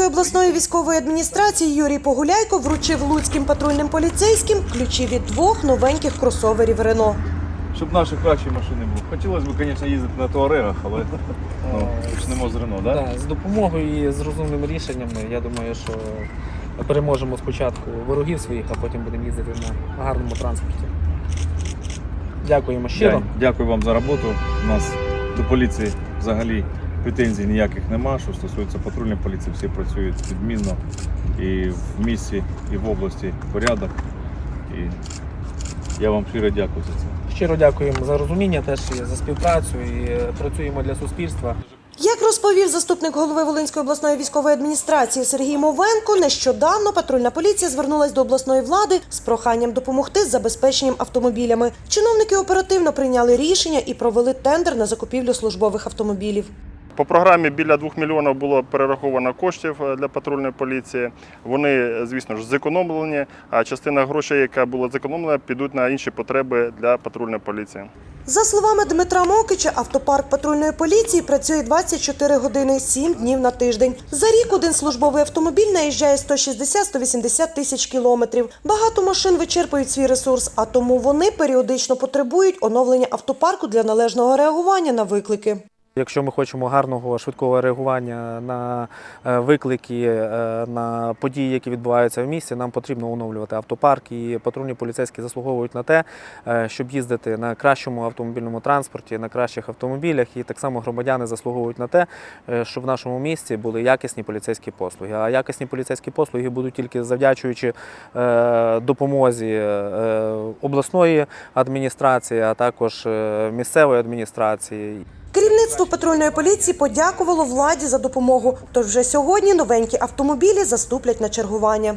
Волинської обласної військової адміністрації Юрій Погуляйко вручив луцьким патрульним поліцейським ключі від двох новеньких кросоверів Рено. Щоб наші кращі машини були. Хотілося б, звісно, їздити на туарегах, але ну, почнемо з Рено, так? Да, з допомогою і з розумними рішеннями, я думаю, що переможемо спочатку ворогів своїх, а потім будемо їздити на гарному транспорті. Дякуємо щиро. Дякую вам за роботу. У нас до поліції взагалі претензій ніяких нема. Що стосується патрульної поліції, всі працюють відмінно і в місті, і в області порядок. І я вам щиро дякую за це. Щиро дякуємо за розуміння, теж і за співпрацю і е, працюємо для суспільства. Як розповів заступник голови Волинської обласної військової адміністрації Сергій Мовенко, нещодавно патрульна поліція звернулась до обласної влади з проханням допомогти з забезпеченням автомобілями. Чиновники оперативно прийняли рішення і провели тендер на закупівлю службових автомобілів. По програмі біля 2 мільйонів було перераховано коштів е, для патрульної поліції. Вони, звісно ж, зекономлені, а частина грошей, яка була зекономлена, підуть на інші потреби для патрульної поліції. За словами Дмитра Мокича, автопарк патрульної поліції працює 24 години 7 днів на тиждень. За рік один службовий автомобіль наїжджає 160-180 тисяч кілометрів. Багато машин вичерпують свій ресурс, а тому вони періодично потребують оновлення автопарку для належного реагування на виклики. Якщо ми хочемо гарного швидкого реагування на е, виклики, е, на події, які відбуваються в місті, нам потрібно оновлювати автопарк. І патрульні поліцейські заслуговують на те, е, щоб їздити на кращому автомобільному транспорті, на кращих автомобілях. І так само громадяни заслуговують на те, щоб в нашому місті були якісні поліцейські послуги. А якісні поліцейські послуги будуть тільки завдячуючи допомозі обласної адміністрації, а також місцевої адміністрації. Керівництво патрульної поліції подякувало владі за допомогу. Тож вже сьогодні новенькі автомобілі заступлять на чергування.